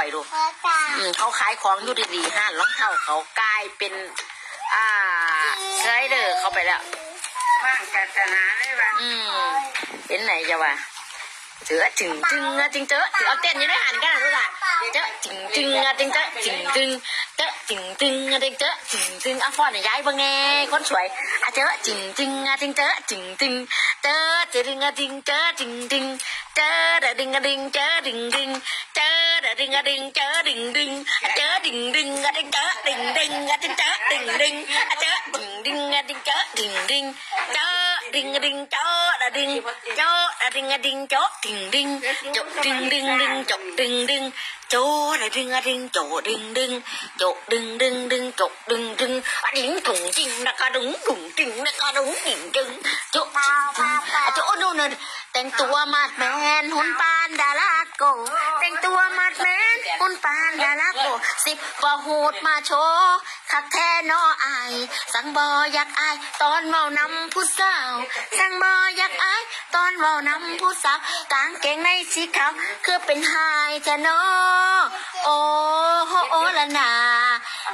อยดูอืมเขาขายของอยู่ดีๆห้านรองเท้าเขากลายเป็น อ่าสไลเดอร์เข้าไปแล้ว ว่างศาสนาเลยว่ะอืมเป็นไหนจะวะเจอจึงจึงอะจึงเจอจึงเอาเต้นอยังได้หันกันนะลูกอะเจอจึงจึงอะจึงเจอจึงจึงเจอจึงจึงอะจึงเจอจึงจึงอะฟอนย้ายเบิ่งแน่คนสวยอะเจอจึงจึงอะจึงเจอจึงจึงเจอเจอดึงอะดึงเจอจึงจึงเจอเดดึงอะดึงเจอดึงดึงเจอเดดึง chớ đà đinh a đinh chớ đinh đinh chớ đà đinh a đinh chớ đinh đinh chớ đinh đinh a đinh chớ đinh đinh a đinh chớ đinh đinh a chớ đinh đinh a đinh chớ đinh đinh chớ đinh a đinh chớ đà đinh chớ đà đinh a đinh chớ đinh đinh chớ đinh đinh đinh chớ đinh đinh chớ là đinh a đinh chớ đinh đinh chớ đinh đinh đinh chớ đinh đinh a đinh thủng chinh là ca đúng thủng chinh là ca đúng đinh đinh chỗ chỗ chớ nè งจบดึงดึงดึงจบดึงดึงโจอะดึงอะดึงโจดึงดึงโจดึงดึงดึงจบดึงดึงอะดึงถุงจริงนะกะดึงถุงจริงนะกะดึงจริงจริงโจจริงจริงอะโจโน่นนแต่งตัวมาดแมนหุ่นปานดาราโก แต่งตัวมาดแมนหุ่นปานดาราโกสิบกว่าหูดมาโชว์คักแท้นออาย สังบออยากอาย ตอนเมานำผู้สาว สังบออยากอาย ตอนเมานำผู้สาวกางเกงในสีขาวคือเป็นไฮจะนอโอ้โหโอละนา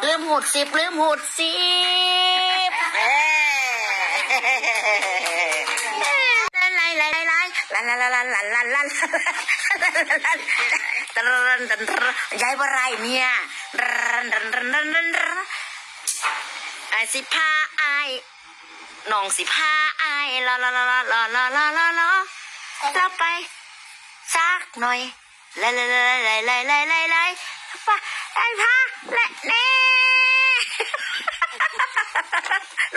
ลืมหูดสิบลืมหูดสิบเอ้ลันไลไลไลไล ลันลันลันลันลันลันลันลันตรันตรันยายว่าไรเนี่ยรันรันรันรันรันรันไอสิพาไอน้องสิพาไอลาลาลาลาลาลาลาลาลาเราไปสักหน่อยไล่ไล่ไล่ไล่ไล่ไล่ไล่ไล่ไปไอ้พาและเน่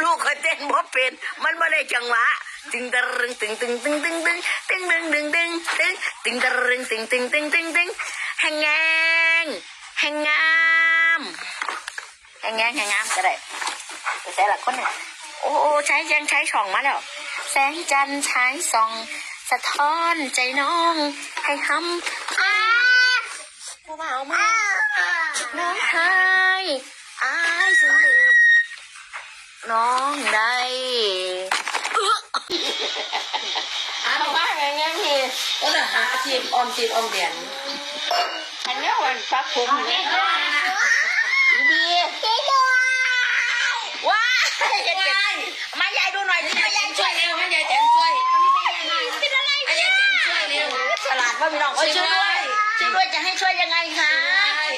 ลูกเคยเต้นบ่เป็น มันไม่ได้จังหวะตึงตรึงตึงตึงตึงตึงตึง งตึงตึงตึงตึงตึงตรึงตึงตึงตึงตึงตึงแหงแงงแหงงามแหงแงงแหงงามก็ได้ไปใช้หลักคนเนี่ยโอ้ใช้ยังใช้ช่องมาแล้ว แสงจันทร์ฉายส่อง สะท้อนใจน้อง ให้หำอ้าผู้บ่าวมาน้องหายอายสลืมน้องได้ ย่างงี้นี่ก็จะหาอาชีพออมสินออมเหรียญอันนี้วันพักผมเนี่ยดีว้ายเห็นเป็นมายายดูหน่อยสิมายายช่ช่วยเร็วให้ยายแตนช่วยเป็นอะไรให้ยายแตนช่วยเร็วฉลาดว่าพี่น้องช่วยด้วยช่วยด้วยจะให้ช่วยยังไงคะ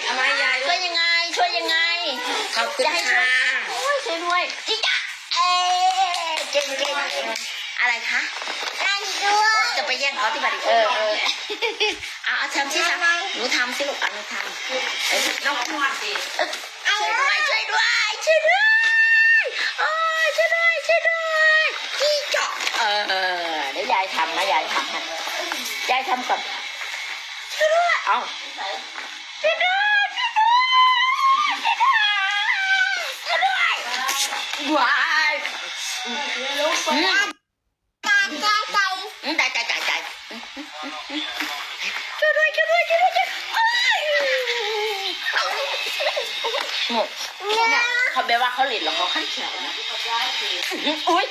เอามายายช่วยยังไงช่วยยังไงขอบคุณค่ะช่วยด้วยจิ๊กจ้ะเอ๊ะเก่งเก่ง อะไรคะจะไปแย่งเขาที่บ้านอีกเออเออเอาเอาทำสิคะหนูทำสิลูกเอาหนูทำเอ้ยน้องนวดสิเอ้ยช่วยด้วยช่วยด้วยช่วยด้วยโอ้ยช่วยด้วยช่วยด้วยจี้เจาะเออเดี๋ยวยายทำนะยายทำให้ยายทำก่อนช่วยด้วยเอาช่วยด้วยช่วยด้วยช่วยด้วยช่วยด้วยว้ายอื ด้วยเนี่ยเขาแบบว่าเขาหลินหรอเขาขั้นเขียวนะอุ้ย